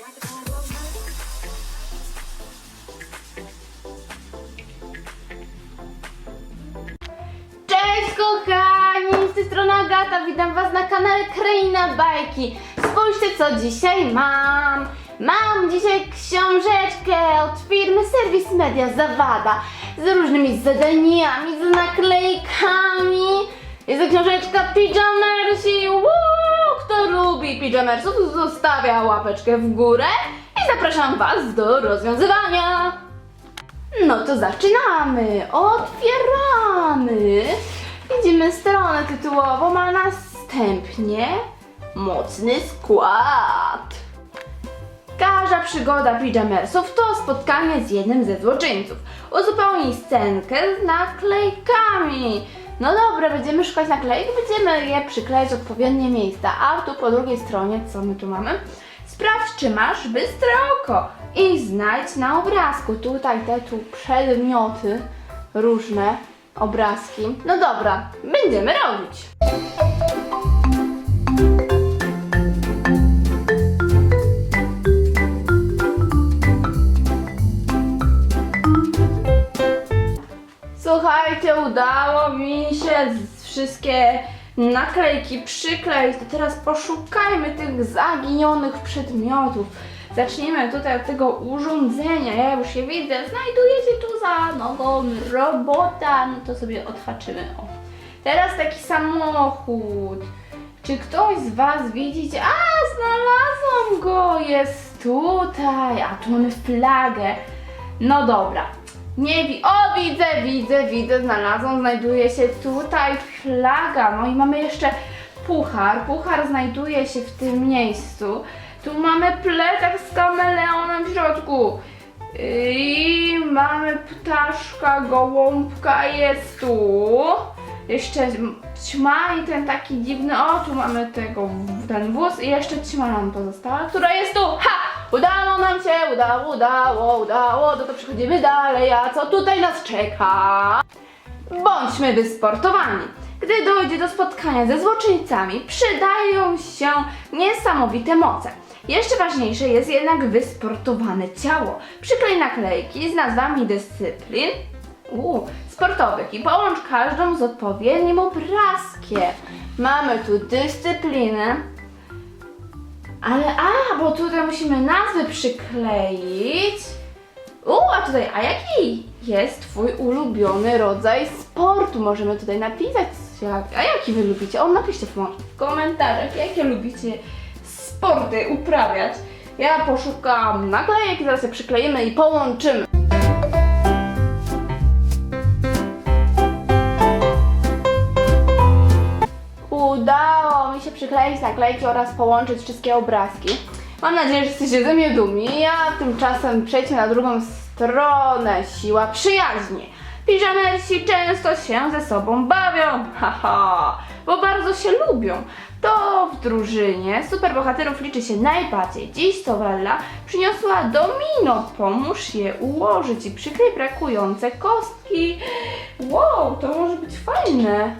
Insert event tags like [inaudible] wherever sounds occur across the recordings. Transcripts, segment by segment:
Cześć kochani, z tej strony Agata, witam was na kanale Kraina Bajki. Spójrzcie co dzisiaj mam. Mam dzisiaj książeczkę od firmy Serwis Media Zawada z różnymi zadaniami, z naklejkami. Jest to książeczka Pijamersi. Woo! Lubi pijamersów zostawia łapeczkę w górę i zapraszam was do rozwiązywania. No to zaczynamy! Otwieramy! Widzimy stronę tytułową, a następnie mocny skład. Każda przygoda pijamersów to spotkanie z jednym ze złoczyńców. Uzupełnij scenkę z naklejkami. No dobra, będziemy szukać naklejek, będziemy je przyklejać w odpowiednie miejsca. A tu po drugiej stronie, co my tu mamy? Sprawdź, czy masz bystre oko i znajdź na obrazku tutaj te tu przedmioty, różne obrazki. No dobra, będziemy robić. Słuchajcie, udało mi się wszystkie naklejki przykleić. To teraz poszukajmy tych zaginionych przedmiotów. Zacznijmy tutaj od tego urządzenia. Ja już je widzę. Znajduje się tu za nogą robota. No to sobie odhaczymy. O. Teraz taki samochód. Czy ktoś z Was widzi? A, znalazłam go! Jest tutaj. A tu mamy flagę. No dobra. Nie wi... O, widzę, widzę, widzę, znalazłam, znajduje się tutaj flaga. No i mamy jeszcze puchar. Puchar znajduje się w tym miejscu. Tu mamy plecak z kameleonem w środku. I mamy ptaszka, gołąbka jest tu. Jeszcze ćma i ten taki dziwny, o tu mamy tego, ten wóz i jeszcze ćma nam pozostała, która jest tu. Ha! Udało się, udało, udało, udało, no to przechodzimy dalej, a co tutaj nas czeka? Bądźmy wysportowani. Gdy dojdzie do spotkania ze złoczyńcami, przydają się niesamowite moce. Jeszcze ważniejsze jest jednak wysportowane ciało. Przyklej naklejki z nazwami dyscyplin u, sportowych i połącz każdą z odpowiednim obrazkiem. Mamy tu dyscyplinę, ale bo tutaj musimy nazwy przykleić. U, a tutaj, a jaki jest Twój ulubiony rodzaj sportu? Możemy tutaj napisać, jak, a jaki Wy lubicie? O, napiszcie w, komentarzach, jakie lubicie sporty uprawiać. Ja poszukam naklejek, zaraz je przykleimy i połączymy. Udało mi się przykleić naklejki oraz połączyć wszystkie obrazki. Mam nadzieję, że jesteście ze mnie dumni. Ja tymczasem przejdźmy na drugą stronę. Siła przyjaźni. Piżamersi często się ze sobą bawią, haha, bo bardzo się lubią. To w drużynie superbohaterów liczy się najbardziej. Dziś Sowella przyniosła domino. Pomóż je ułożyć i przykryj brakujące kostki. Wow, to może być fajne.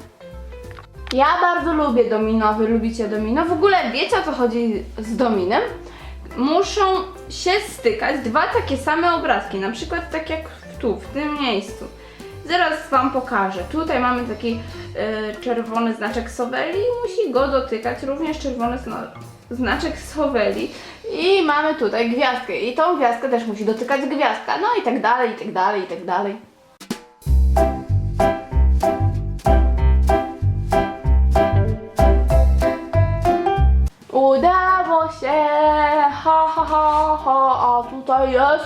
Ja bardzo lubię domino, wy lubicie domino. W ogóle wiecie o co chodzi z dominem? Muszą się stykać dwa takie same obrazki, na przykład tak jak tu, w tym miejscu. Zaraz wam pokażę. Tutaj mamy taki e, czerwony znaczek Soweli i musi go dotykać również czerwony zna znaczek Soweli. I mamy tutaj gwiazdkę i tą gwiazdkę też musi dotykać gwiazdka. No i tak dalej, i tak dalej, i tak dalej. Ha, ha, ha, ha, a tutaj jest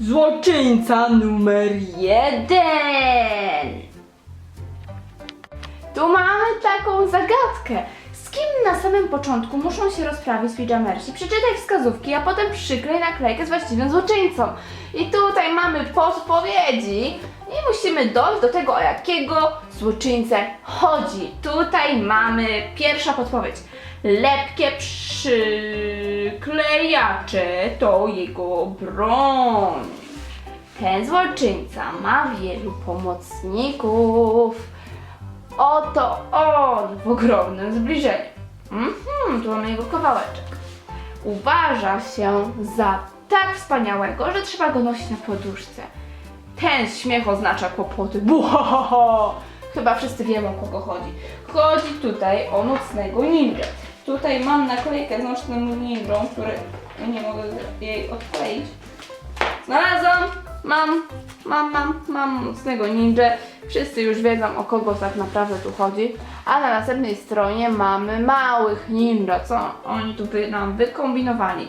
złoczyńca numer jeden! Tu mamy taką zagadkę. Z kim na samym początku muszą się rozprawić pijamersi? Przeczytaj wskazówki, a potem przyklej naklejkę z właściwym złoczyńcą. I tutaj mamy podpowiedzi i musimy dojść do tego, o jakiego złoczyńcę chodzi. Tutaj mamy pierwsza podpowiedź. Lepkie przyklejacze to jego broń. Ten złoczyńca ma wielu pomocników. Oto on w ogromnym zbliżeniu. Mhm, tu mamy jego kawałeczek. uważa się za tak wspaniałego, że trzeba go nosić na poduszce. Ten śmiech oznacza kłopoty. Buhohoho! Chyba wszyscy wiemy o kogo chodzi. Chodzi tutaj o nocnego ninja. Tutaj mam naklejkę z który ja nie mogę jej odkleić. Znalazłam! Mam, mam, mam, mam nocnego ninja. Wszyscy już wiedzą o kogo tak naprawdę tu chodzi. A na następnej stronie mamy małych ninja. Co oni tu by nam wykombinowali?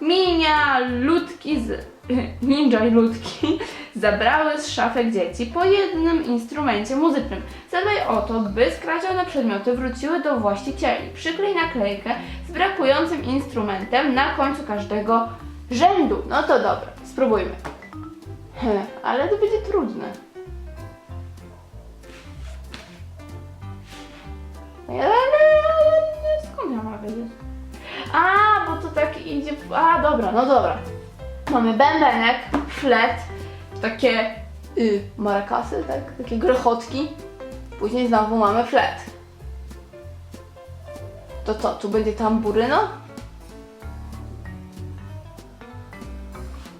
Minia, ludki z... [laughs] Ninja i ludki [laughs] zabrały z szafek dzieci po jednym instrumencie muzycznym. Zadbaj o to, by skradzione przedmioty wróciły do właścicieli. Przyklej naklejkę z brakującym instrumentem na końcu każdego rzędu. No to dobra, spróbujmy. [laughs] Ale to będzie trudne. Ale, skąd ja mam wiedzieć? A, bo to tak idzie. A, dobra, no dobra. Mamy bębenek, flet, takie y, marakasy, tak? Takie grochotki. Później znowu mamy flet. To co, tu będzie tamburyno?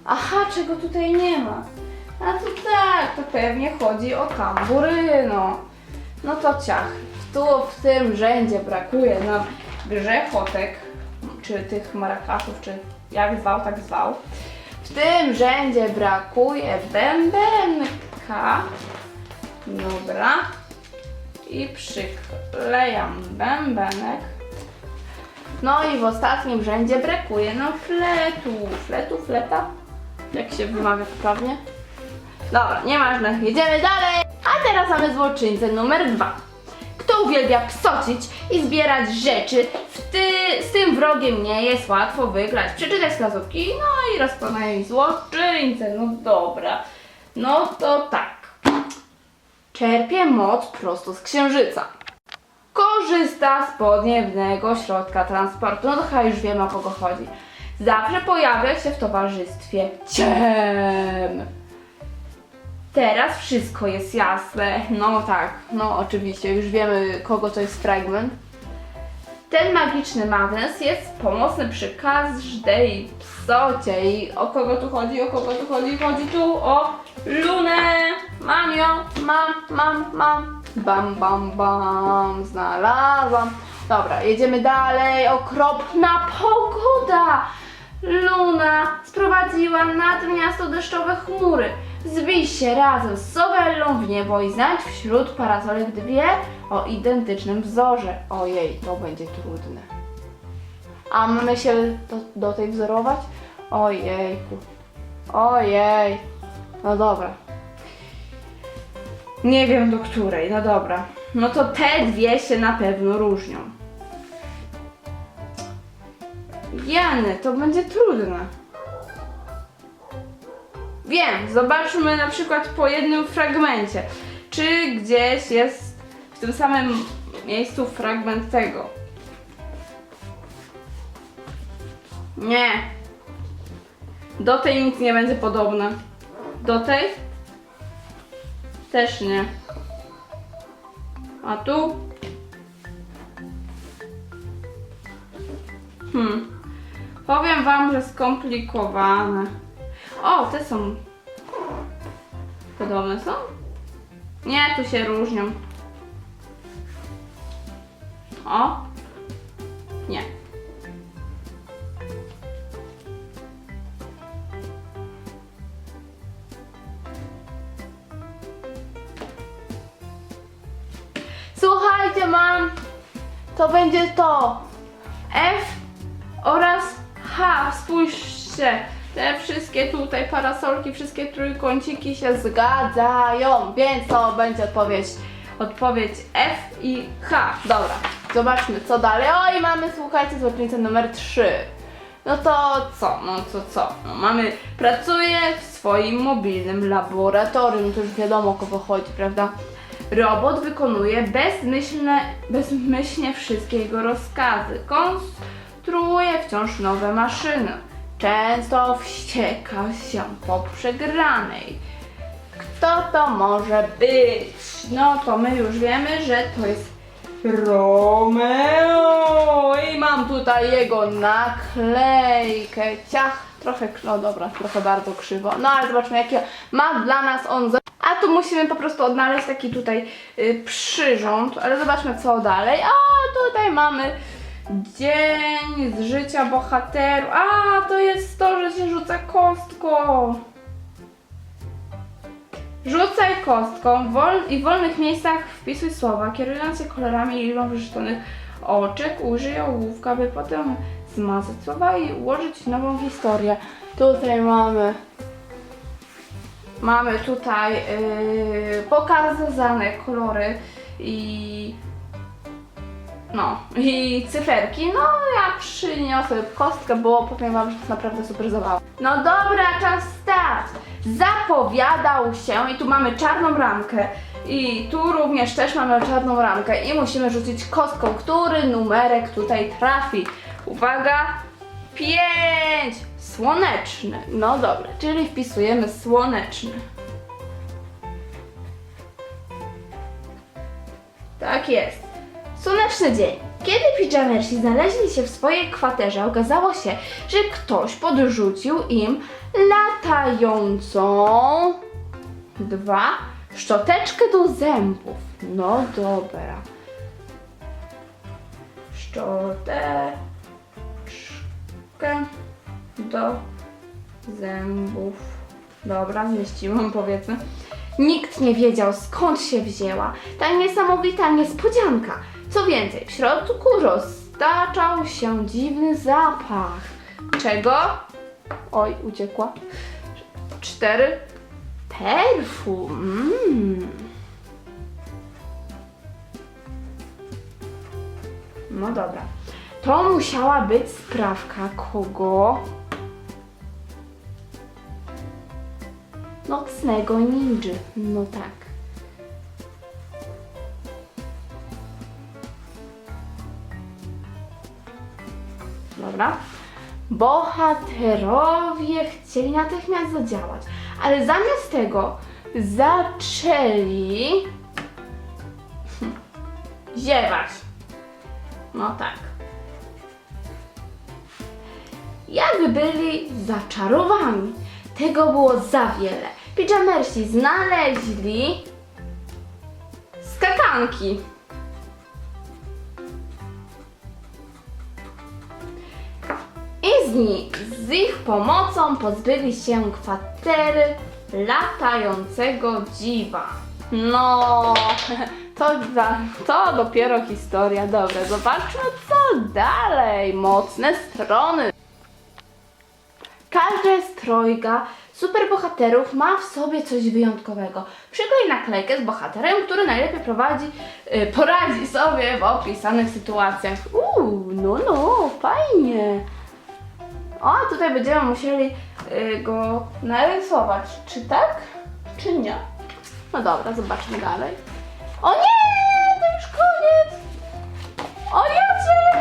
Aha, czego tutaj nie ma? A to tak, to pewnie chodzi o tamburyno. No to ciach. Tu w tym rzędzie brakuje nam grzechotek, czy tych marakasów, czy jak zwał, tak zwał. W tym rzędzie brakuje bębenka. Dobra. I przyklejam bębenek. No i w ostatnim rzędzie brakuje nam fletu. Fletu, fleta? Jak się wymawia poprawnie? Dobra, nieważne, jedziemy dalej. A teraz mamy złoczyńcę numer dwa. Kto uwielbia psocić i zbierać rzeczy, z tym wrogiem nie jest łatwo wygrać. Przeczytaj wskazówki, no i rozpoznaj złoczyńcę. No dobra. No to tak. Czerpie moc prosto z księżyca. Korzysta z podniebnego środka transportu. No to chyba już wiemy o kogo chodzi. Zawsze pojawia się w towarzystwie ciem. Teraz wszystko jest jasne. No tak, no oczywiście, już wiemy kogo to jest fragment. Ten magiczny magnes jest pomocny przy każdej psocie. I o kogo tu chodzi, o kogo tu chodzi? Chodzi tu o Lunę! Mam ją, mam, mam, mam. Bam, bam, bam, znalazłam. Dobra, jedziemy dalej. Okropna pogoda! Luna sprowadziła nad miasto deszczowe chmury. Zbij się razem z Sowellą w niebo i znajdź wśród parasolek dwie o identycznym wzorze. Ojej, to będzie trudne. A mamy się do, do tej wzorować? Ojejku. Ojej. No dobra. Nie wiem do której, no dobra. No to te dwie się na pewno różnią. Jany, to będzie trudne. Wiem, zobaczmy na przykład po jednym fragmencie. Czy gdzieś jest tym samym miejscu fragment tego? Nie. Do tej nic nie będzie podobne. Do tej? Też nie. A tu? Hmm. Powiem wam, że skomplikowane. O, te są. Podobne są? Nie, tu się różnią. O. Nie. Słuchajcie, mam. To będzie to. F oraz H. Spójrzcie. Te wszystkie tutaj parasolki, wszystkie trójkąciki się zgadzają, więc to będzie odpowiedź. Odpowiedź F i H. Dobra, zobaczmy co dalej. Oj, mamy, słuchajcie, złoczyńcę numer 3. No to co? No to co? No mamy, pracuje w swoim mobilnym laboratorium, to już wiadomo o kogo chodzi, prawda? Robot wykonuje bezmyślne, bezmyślnie wszystkie jego rozkazy. Konstruuje wciąż nowe maszyny. Często wścieka się po przegranej. Kto to może być? No to my już wiemy, że to jest Romeo! I mam tutaj jego naklejkę. Ciach, trochę, no dobra, trochę bardzo krzywo. No ale zobaczmy, jakie ma dla nas on. A tu musimy po prostu odnaleźć taki tutaj y, przyrząd, ale zobaczmy co dalej. A tutaj mamy dzień z życia bohaterów. A to jest to, że się rzuca kostką. Rzucaj kostką wol i w wolnych miejscach wpisuj słowa, kierując się kolorami i liczbą wyszczelonych oczek. Użyj ołówka, by potem zmazać słowa i ułożyć nową historię. Tutaj mamy mamy tutaj yy, pokazane kolory i no i cyferki. No ja przyniosę kostkę, bo powiem wam, że to naprawdę super zabawa. No dobra, czas start. Zapowiadał się i tu mamy czarną ramkę. I tu również też mamy czarną ramkę i musimy rzucić kostką, który numerek tutaj trafi. Uwaga, pięć! Słoneczny. No dobra, czyli wpisujemy słoneczny. Tak jest. Słoneczny dzień. Kiedy pijamersi znaleźli się w swojej kwaterze, okazało się, że ktoś podrzucił im latającą dwa szczoteczkę do zębów. No dobra. Szczoteczkę do zębów. Dobra, zmieściłam powiedzmy. Nikt nie wiedział skąd się wzięła ta niesamowita niespodzianka. Co więcej, w środku roztaczał się dziwny zapach. Czego? Oj, uciekła. Cztery. Perfum. Mm. No dobra. To musiała być sprawka kogo? Nocnego ninja. No tak. Bohaterowie chcieli natychmiast zadziałać, ale zamiast tego zaczęli [laughs] ziewać. No tak. Jak byli zaczarowani. Tego było za wiele. Pijamersi znaleźli skakanki. Z, ich pomocą pozbyli się kwatery latającego dziwa. No, [laughs] to, to dopiero historia. Dobra, zobaczmy co dalej. Mocne strony. Każda z trojga superbohaterów ma w sobie coś wyjątkowego. Przyklej naklejkę z bohaterem, który najlepiej prowadzi, y, poradzi sobie w opisanych sytuacjach. Uuu, no no, fajnie. O, tutaj będziemy musieli y, go narysować. Czy tak? Czy nie? No dobra, zobaczmy dalej. O nie, to już koniec. O ja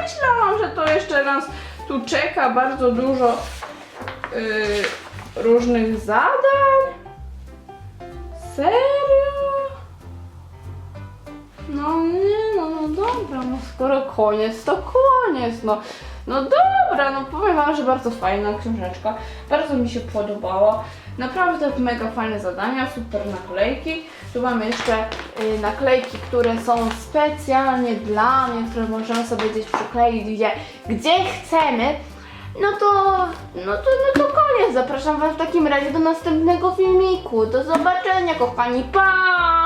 myślałam, że to jeszcze nas tu czeka bardzo dużo y, różnych zadań. Serio? No nie, no, no dobra, no skoro koniec, to koniec, no. No dobra, no powiem wam, że bardzo fajna książeczka, bardzo mi się podobała. Naprawdę mega fajne zadania, super naklejki. Tu mamy jeszcze y, naklejki, które są specjalnie dla mnie, które możemy sobie gdzieś przykleić, gdzie, gdzie chcemy. No to, no to, no to koniec. Zapraszam Was w takim razie do następnego filmiku. Do zobaczenia, kochani. Pa!